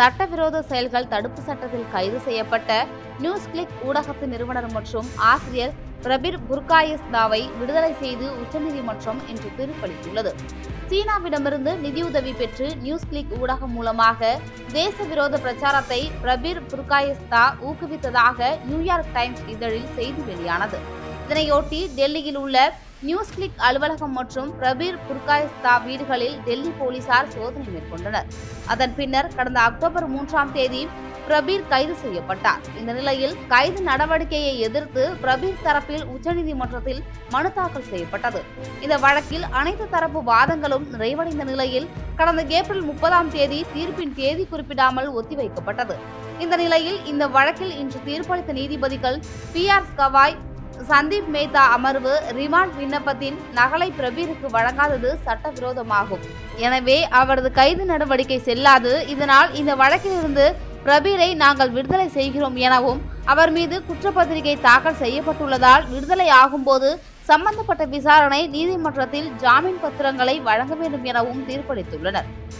சட்டவிரோத செயல்கள் தடுப்பு சட்டத்தில் கைது செய்யப்பட்ட நியூஸ் கிளிக் ஊடகத்து நிறுவனர் மற்றும் ஆசிரியர் பிரபீர் புர்காயஸ்தாவை விடுதலை செய்து உச்சநீதிமன்றம் இன்று தீர்ப்பளித்துள்ளது. சீனாவிடமிருந்து நிதியுதவி பெற்று நியூஸ் கிளிக் ஊடகம் மூலமாக தேச விரோத பிரச்சாரத்தை பிரபீர் புர்காயஸ்தா ஊக்குவித்ததாக நியூயார்க் டைம்ஸ் இதழில் செய்தி வெளியானது. இதனையொட்டி டெல்லியில் உள்ள நியூஸ் கிளிக் அலுவலகம் மற்றும் பிரபீர் புர்காயஸ்தா வீடுகளில் டெல்லி போலீசார் சோதனை மேற்கொண்டனர். அதன் பின்னர் கடந்த அக்டோபர் மூன்றாம் தேதி பிரபீர் கைது செய்யப்பட்டார். இந்த நிலையில் கைது நடவடிக்கையை எதிர்த்து பிரபீர் தரப்பில் உச்சநீதிமன்றத்தில் மனு தாக்கல் செய்யப்பட்டது. இந்த வழக்கில் அனைத்து தரப்பு வாதங்களும் நிறைவடைந்த நிலையில் கடந்த ஏப்ரல் முப்பதாம் தேதி தீர்ப்பின் தேதி குறிப்பிடாமல் ஒத்திவைக்கப்பட்டது. இந்த நிலையில் இந்த வழக்கில் இன்று தீர்ப்பளித்த நீதிபதிகள் பி ஆர் கவாய் சந்தீப் மேத்தா அமர்வு ரிமாண்ட் விண்ணப்பத்தின் நகலை பிரபீருக்கு வழங்காதது சட்டவிரோதமாகும். எனவே அவரது கைது நடவடிக்கை செல்லாது. இதனால் இந்த வழக்கிலிருந்து பிரபீரை நாங்கள் விடுதலை செய்கிறோம் எனவும் அவர் மீது குற்றப்பத்திரிகை தாக்கல் செய்யப்பட்டுள்ளதால் விடுதலை ஆகும்போது சம்பந்தப்பட்ட விசாரணை நீதிமன்றத்தில் ஜாமீன் பத்திரங்களை வழங்க வேண்டும் எனவும் தீர்ப்பளித்துள்ளனர்.